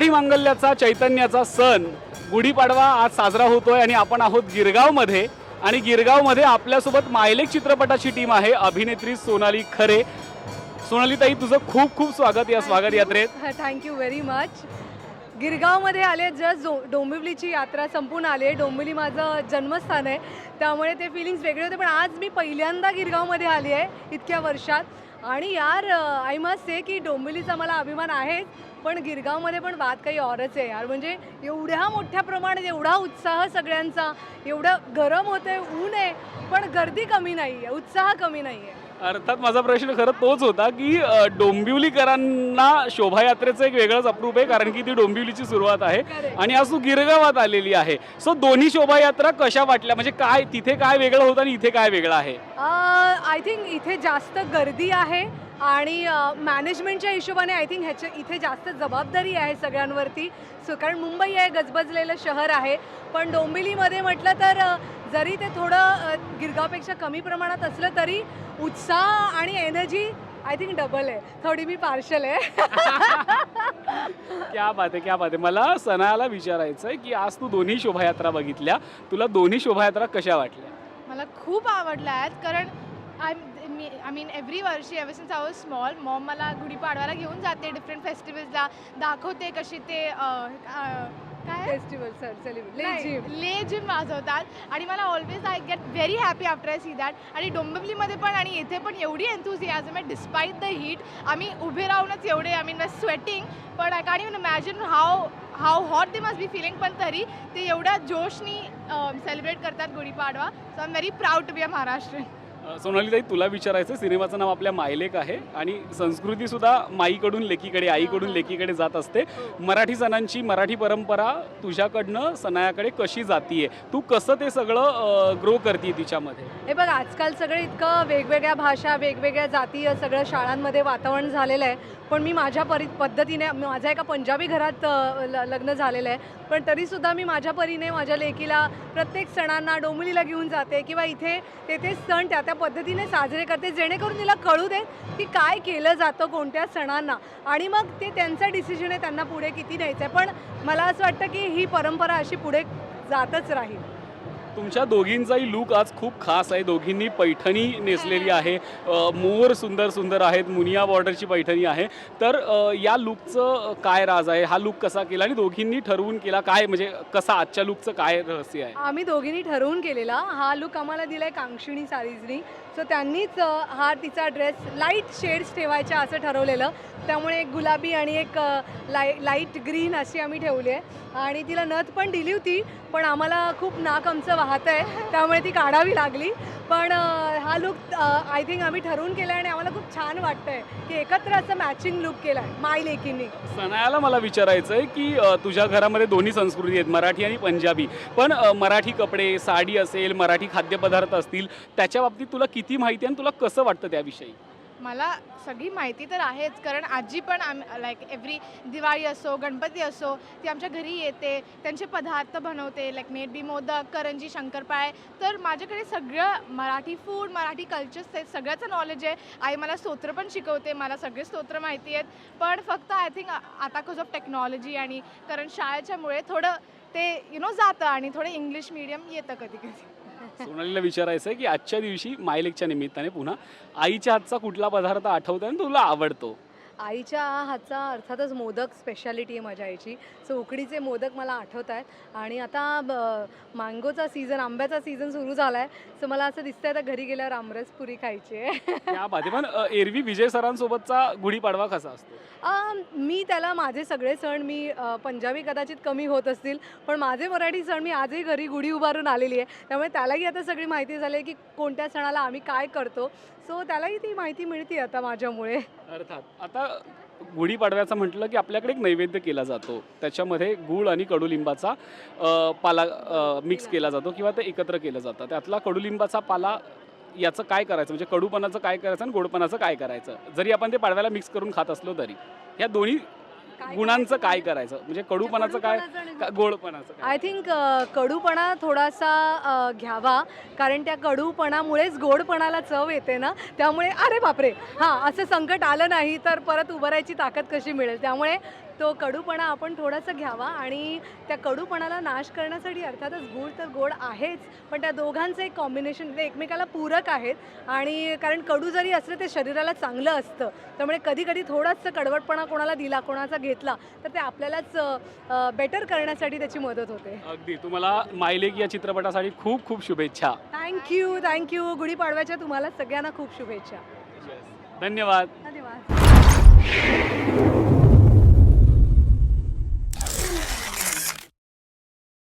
आषाढी मांगल्याचा चैतन्याचा सण गुढीपाडवा आज साजरा होतोय आणि आपण आहोत गिरगावमध्ये. आणि गिरगावमध्ये आपल्यासोबत मायलेक चित्रपटाची टीम आहे अभिनेत्री सोनाली खरे. सोनाली ताई तुझं खूप खूप स्वागत या स्वागत यात्रेत. थँक्यू व्हेरी मच गिरगावमध्ये आले जस्ट डो डोंबिवलीची यात्रा संपून आली आहे. डोंबिवली माझं जन्मस्थान आहे. त्यामुळे ते फिलिंग्स वेगळे होते पण आज मी पहिल्यांदा गिरगावमध्ये आली आहे इतक्या वर्षात. आणि यार आय मस्ट से की डोंबिवलीचा मला अभिमान आहे पण गिरगावमध्ये पण बात काही औरच आहे यार. म्हणजे एवढ्या मोठ्या प्रमाणात एवढा उत्साह सगळ्यांचा एवढं गरम होतंय ऊन आहे पण गर्दी कमी नाही आहे उत्साह कमी नाही आहे अर्थात माझा प्रश्न खरं तोच होता की डोंबिवलीकरांना शोभायात्रेचं एक वेगळंच अप्रूप आहे कारण की ती डोंबिवलीची सुरुवात आहे. आणि आज तू गिरगावात आलेली आहे. सो दोन्ही शोभायात्रा कशा वाटल्या? म्हणजे काय तिथे काय वेगळं होतं आणि इथे काय वेगळं आहे? आय थिंक इथे जास्त गर्दी आहे आणि मॅनेजमेंटच्या हिशोबाने आय थिंक ह्याच्या इथे जास्त जबाबदारी आहे सगळ्यांवरती. सो कारण मुंबई आहे गजबजलेलं शहर आहे. पण डोंबिवलीमध्ये म्हटलं तर जरी ते थोडं गिरगावपेक्षा कमी प्रमाणात असलं तरी उत्साह आणि एनर्जी आय थिंक डबल आहे. थोडी मी पार्शल आहे. क्या बात आहे क्या बात आहे. मला सणाला विचारायचं आहे की आज तू दोन्ही शोभायात्रा बघितल्या. तुला दोन्ही शोभायात्रा कशा वाटल्या? मला खूप आवडल्या आहेत. कारण I me I mean every वर्षी ever since I was small mom मला गुढीपाडवाला घेऊन जाते डिफरंट फेस्टिवल्सला दाखवते कशी ते काय? फेस्टिवल सर सेलिब्रेट ले जिम वाजवतात. आणि मला always I get very happy after I see that आणि डोंबिवलीमध्ये पण आणि इथे पण एवढी एन्थुझियाझम आहे डिस्पाईट द हीट आम्ही उभे राहूनच एवढे आय मीन स्वेटिंग पण I can't even imagine how how hot they must be feeling पण तरी ते एवढ्या जोशनी सेलिब्रेट करतात Gudipadwa so I am very proud to be a Maharashtrian सोनालीताई तुला विचारायचं सिनेमाचं नाव आपल्या मायलेक आहे आणि संस्कृतीसुद्धा माईकडून लेकीकडे आईकडून लेकीकडे जात असते. मराठी सणांची मराठी परंपरा तुझ्याकडनं सनायाकडे कशी जातीये? तू कसं ते सगळं ग्रो करते तिच्यामध्ये? हे बघ आजकाल सगळं इतकं वेगवेगळ्या भाषा वेगवेगळ्या जाती सगळं शाळांमध्ये वातावरण झालेलं आहे. पण मी माझ्या परी पद्धतीने माझ्या एका पंजाबी घरात ल- लग्न झालेलं आहे. पण तरीसुद्धा मी माझ्या परीने माझ्या लेकीला प्रत्येक सणांना डोंबिवलीला घेऊन जाते किंवा इथे तेथे सण त्या त्या पद्धतीने साजरे करते जेणेकरून तिला कळू दे की काय केलं जातं कोणत्या सणांना. आणि मग ते त्यांचा डिसिजन आहे त्यांना पुढे किती न्यायचं आहे पण मला असं वाटतं की ही परंपरा अशी पुढे जातच राहील. तुमच्या दोघींचाही लुक आज खूप खास आहे. दोघींनी पैठणी नेसलेली आहे. मोर सुंदर सुंदर आहेत. मुनिया बॉर्डरची पैठणी आहे. तर या लुकचं काय राज आहे? हा लुक कसा केला आणि दोघींनी ठरवून केला काय? म्हणजे कसा आजच्या लुकचं काय रहस्य आहे? आम्ही दोघींनी ठरवून केलेला हा लुक आम्हाला दिलाय कांक्षिणी सारीजनी. सो त्यांनीच हा तिचा ड्रेस लाइट शेड्स ठेवायच्या असं ठरवलेलं. त्यामुळे एक गुलाबी आणि एक लाई लाइट ग्रीन अशी आम्ही ठेवली आहे. आणि तिला नथ पण दिली होती पण आम्हाला खूप नाक आमचं राहत आहे. त्यामुळे ती काढावी लागली. पण हा लुक आय थिंक आम्ही ठरवून केला आणि आम्हाला खूप छान वाटतंय की एकत्र असं मॅचिंग लुक केला आहे माय लेकींनी सनायाला मला विचारायचं आहे की तुझ्या घरामध्ये दोन्ही संस्कृती आहेत मराठी आणि पंजाबी. पण मराठी कपडे साडी असेल मराठी खाद्यपदार्थ असतील त्याच्या बाबतीत तुला किती माहिती आहे आणि तुला कसं वाटतं त्याविषयी? मला सगळी माहिती तर आहेच कारण आजी पण आम लाईक एव्हरी दिवाळी असो गणपती असो ती आमच्या घरी येते त्यांचे पदार्थ बनवते like maybe modak karanji shankarpali तर माझ्याकडे सगळं मराठी फूड मराठी कल्चर्स ते सगळ्याचं नॉलेज आहे. आई मला स्तोत्र पण शिकवते मला सगळे स्तोत्र माहिती आहेत. पण फक्त आय थिंक आता कॉज ऑफ टेक्नॉलॉजी आणि कारण शाळेच्यामुळे थोडं ते यु नो जातं आणि थोडं इंग्लिश मिडियम येतं कधी कधी सोनालीला विचारायचं आहे की आजच्या दिवशी मायलेकच्या निमित्ताने पुन्हा आईच्या हातचा कुठला पदार्थ आठवतो आणि तुला आवडतो? आईच्या हातचा अर्थातच मोदक स्पेशालिटी आहे माझ्या आईची. सो उकडीचे मोदक मला आठवत आहेत आणि आता ब- मँगोचा सीझन आंब्याचा सीझन सुरू झाला आहे सो मला असं दिसतंय आता घरी गेल्यावर आमरस पुरी खायची आहे. पण अ, एरवी विजय सरांसोबतचा गुढीपाडवा कसा असतो? अम, मी त्याला माझे सगळे सण मी अ, पंजाबी कदाचित कमी होत असतील. पण माझे मराठी सण मी आजही घरी गुढी उभारून आलेली आहे. त्यामुळे त्यालाही आता सगळी माहिती झाली आहे की कोणत्या सणाला आम्ही काय करतो. सो त्यालाही ती माहिती मिळते आता माझ्यामुळे. अर्थात आता गुढीपाडव्याचं म्हटलं की आपल्याकडे एक नैवेद्य केला जातो. त्याच्यामध्ये गूळ आणि कडुलिंबाचा पाला मिक्स केला जातो किंवा ते एकत्र केलं जातं. त्यातला कडुलिंबाचा पाला याचं काय करायचं? म्हणजे कडूपणाचं काय करायचं आणि गोडपणाचं काय करायचं? जरी आपण ते पाडव्याला मिक्स करून खात असलो तरी. या दोन्ही गुणांचं काय? करायचं? म्हणजे कडूपणाचं काय? का- गोडपणाचं काय? आय थिंक कडूपणा थोडासा अ, घ्यावा. कारण त्या कडूपणामुळेच गोडपणाला चव येते ना? त्यामुळे अरे बापरे! हां असं संकट आलं नाही तर परत उभारायची ताकद कशी मिळेल? त्यामुळे तो कडूपणा आपण थोडासा घ्यावा आणि त्या कडूपणाला नाश करण्यासाठी अर्थातच गूळ तर गोड आहेच पण त्या दोघांचं एक कॉम्बिनेशन ते एकमेकाला पूरक आहेत आणि कारण कडू जरी असलं ते शरीराला चांगलं असतं. त्यामुळे कधी कधी थोडासा कडवटपणा कोणाला दिला कोणाचा घेतला तर ते आपल्यालाच बेटर करण्यासाठी त्याची मदत होते. अगदी. तुम्हाला मायलेक या चित्रपटासाठी खूप खूप शुभेच्छा. थँक्यू थँक्यू गुढीपाडव्याच्या तुम्हाला सगळ्यांना खूप शुभेच्छा. धन्यवाद. धन्यवाद.